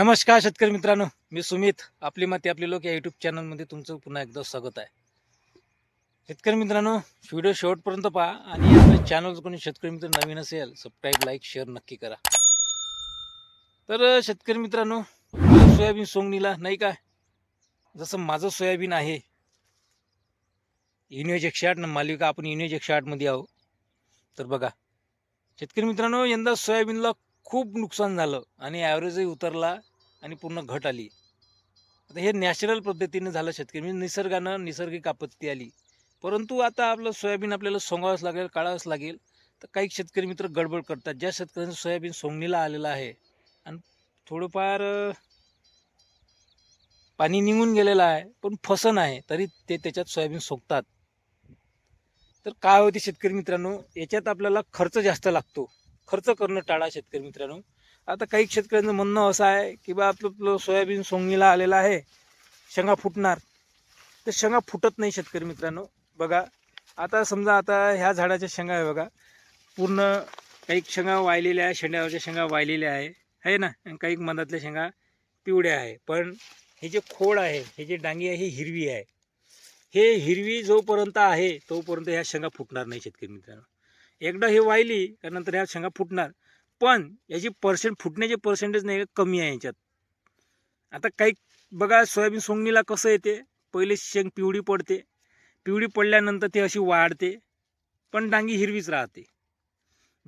नमस्कार शेतकरी मित्रांनो मी सुमित आपली माती आपली लोक या यूट्यूब चॅनलमध्ये तुमचं पुन्हा एकदा स्वागत आहे. शेतकरी मित्रांनो व्हिडिओ शेवटपर्यंत पहा आणि आपल्या चॅनल कोणी शेतकरी मित्र नवीन असेल सबस्क्राईब लाईक शेअर नक्की करा. तर शेतकरी मित्रांनो सोयाबीन सोंगणीला नाही का? जसं माझं सोयाबीन आहे युनिज एकशे आठ न मालिका आपण युनिज एकशे आठमध्ये आहो तर बघा शेतकरी मित्रांनो यंदा सोयाबीनला खूप नुकसान झालं आणि ॲव्हरेजही उतरला. आणि पूर्ण घट आली. आता हे नॅचरल पद्धतीने झालं शेतकरी म्हणजे निसर्गानं नैसर्गिक आपत्ती आली. परंतु आता आपलं सोयाबीन आपल्याला सोंगावंच लागेल काढावंच लागेल. तर काही शेतकरी मित्र गडबड करतात. ज्या शेतकऱ्यांचं सोयाबीन सोंगणीला आलेलं आहे आणि थोडंफार पाणी निघून गेलेलं आहे पण फसन आहे तरी ते त्याच्यात सोयाबीन सोगतात. तर काय होते शेतकरी मित्रांनो? याच्यात आपल्याला खर्च जास्त लागतो. खर्च करणं टाळा शेतकरी मित्रांनो. आता काही शेतकऱ्यांचं म्हणणं असं आहे की बा आपलं आपलं सोयाबीन सोंगणीला आलेलं आहे शेंगा फुटणार. तर शेंगा फुटत नाही शेतकरी मित्रांनो. बघा आता समजा आता ह्या झाडाच्या शेंगा आहे बघा. पूर्ण काही शेंगा वाळलेल्या आहे शेंड्यावरच्या शेंगा वाळलेल्या आहे. आहे ना? आणि काही मधातल्या शेंगा पिवळ्या आहे. पण हे जे खोड आहे हे जे डांगी आहे ही हिरवी आहे. हे हिरवी जोपर्यंत आहे तोपर्यंत ह्या शेंगा फुटणार नाही शेतकरी मित्रांनो. एकदा हे वाहिली त्यानंतर नंतर ह्या शेंगा फुटणार. पण याची पर्सेंट फुटण्याचे पर्सेंटेज नाही का कमी आहे याच्यात. आता काही बघा सोयाबीन सोंगणीला कसं येते? पहिले शेंग पिवळी पडते. पिवळी पडल्यानंतर ते अशी वाढते पण डांगी हिरवीच राहते.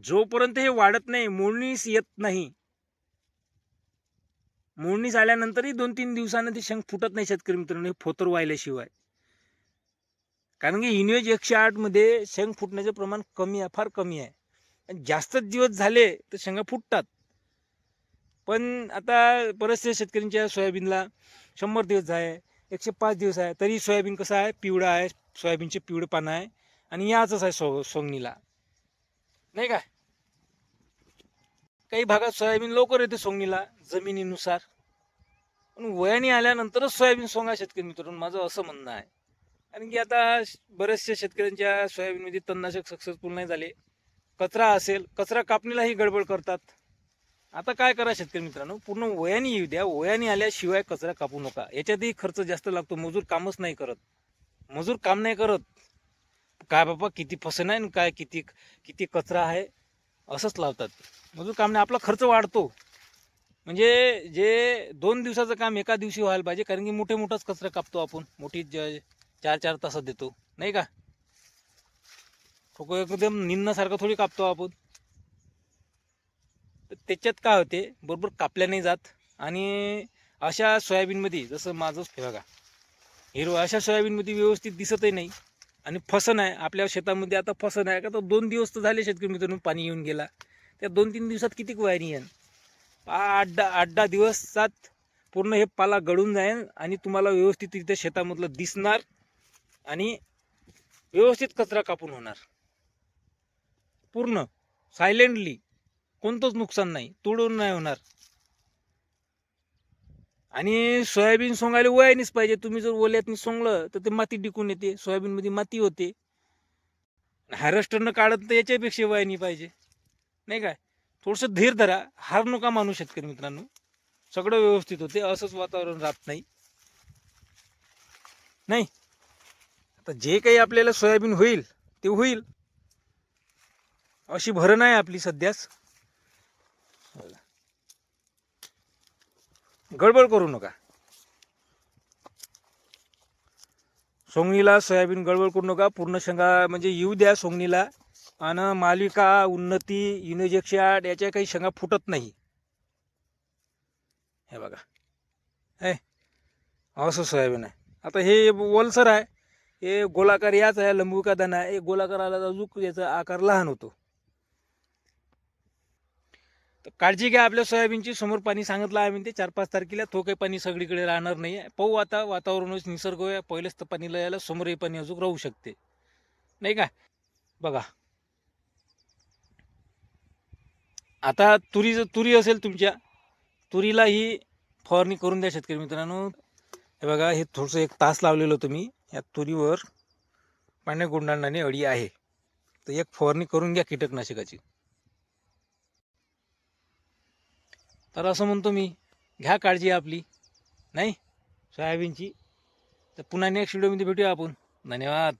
जोपर्यंत हे वाढत नाही मोडणीस येत नाही. मोडणीस आल्यानंतरही दोन तीन दिवसानं ते शेंग फुटत नाही शेतकरी मित्रांनो हे फोतर व्हायल्याशिवाय कारण की इन्वेज एकशे आठमध्ये शेंग फुटण्याचं प्रमाण कमी आहे फार कमी आहे. जास्तच दिवस झाले तर शेंगा फुटतात. पण आता बऱ्याचशा शेतकऱ्यांच्या सोयाबीनला शंभर दिवस आहे एकशे पाच दिवस आहे तरी सोयाबीन कसं आहे पिवळं आहे सोयाबीनचे पिवळं पानं आहे आणि याचंच आहे सो सोंगणीला. नाही का? काही भागात सोयाबीन लवकर येते सोंगणीला जमिनीनुसार. पण वयाने आल्यानंतरच सोयाबीन सोंगा शेतकरी मित्रांनो माझं असं म्हणणं आहे. कारण की आता बऱ्याचशा शेतकऱ्यांच्या सोयाबीनमध्ये तणनाशक सक्सेसफुल नाही झाले. कचरा असेल कचरा कापणीलाही गडबड करतात. आता काय करा शेतकरी मित्रांनो? पूर्ण वयाने येऊ द्या. वयाने आल्याशिवाय कचरा कापू नका. याच्यातही खर्च जास्त लागतो. मजूर कामच नाही करत. मजूर काम नाही करत. काय बाबा किती फसन आहे आणि काय किती किती कचरा आहे? असंच लावतात. मजूर काम नाही आपला खर्च वाढतो. म्हणजे जे दोन दिवसाचं काम एका दिवशी व्हायला पाहिजे कारण की मोठे मोठाच कचरा कापतो आपण. मोठी ज- चार चार तासात देतो. नाही का? ठोको एकदम निन्नासारखं थोडी कापतो आपण. तर त्याच्यात काय होते बरोबर कापल्या नाही जात. आणि अशा सोयाबीनमध्ये जसं माझंच हे बघा. हिरवं अशा सोयाबीनमध्ये व्यवस्थित दिसतही नाही. आणि फसन आहे आपल्या शेतामध्ये आता फसन आहे का तर दोन दिवस तर झाले शेतकरी मित्रांनो पाणी येऊन गेला. त्या दोन तीन दिवसात किती वायरी येईल आठ दहा आठ दहा दिवसात पूर्ण हे पाला गळून जाईल आणि तुम्हाला व्यवस्थित तिथे शेतामधलं दिसणार आणि व्यवस्थित कचरा कापून होणार. पूर्ण सायलेंटली कोणतंच नुकसान नाही. तोडून नाही होणार. आणि सोयाबीन सोंगायला वयानीच पाहिजे. तुम्ही जर ओल्यातनी सोंगलं तर ते माती टिकून येते. सोयाबीनमध्ये माती होते. हॅरेस्टरनं काढत तर याच्यापेक्षा वयानी पाहिजे. नाही काय थोडंसं धीर धरा. हार नका मानू शेतकरी मित्रांनो. सगळं व्यवस्थित होते. असंच वातावरण राहत नाही. नाही? आता जे काही आपल्याला सोयाबीन होईल ते होईल. अशी भरण आहे आपली सध्याच गडबड करू नका. सोंगणीला सोयाबीन गडबड करू नका. पूर्ण शेंगा म्हणजे येऊ द्या सोंगणीला. आणि मालिका उन्नती युनिजेक्शन याच्या काही शेंगा फुटत नाही. हे बघा. हे असं सोयाबीन आहे. आता हे वलसर आहे. हे गोलाकार याच आहे लंबू का दाना आहे. हे गोलाकार आला अजून याचा आकार लहान होतो. तर काळजी घ्या आपल्या सोयाबीनची. समोर पाणी सांगितलं आहे ते चार पाच तारखेला. तो काही पाणी सगळीकडे राहणार नाही. आहे पाहू आता वातावरणच निसर्ग आहे. पहिलेच तर पाणी लयाला समोरही पाणी अजून राहू शकते. नाही का? बघा. आता तुरी जर तुरी असेल तुमच्या. तुरीला ही फवारणी करून द्या शेतकरी मित्रांनो. हे बघा हे थोडंसं एक तास लावलेलं होतं मी या तुरीवर पाण्या गुंडाळणारी अळी आहे. तर एक फवारणी करून घ्या कीटकनाशकाची. तर असं म्हणतो मी घ्या काळजी आपली नाही? सोयाबीनची. तर पुन्हा नेक्स्ट व्हिडिओमध्ये भेटूया आपण. धन्यवाद.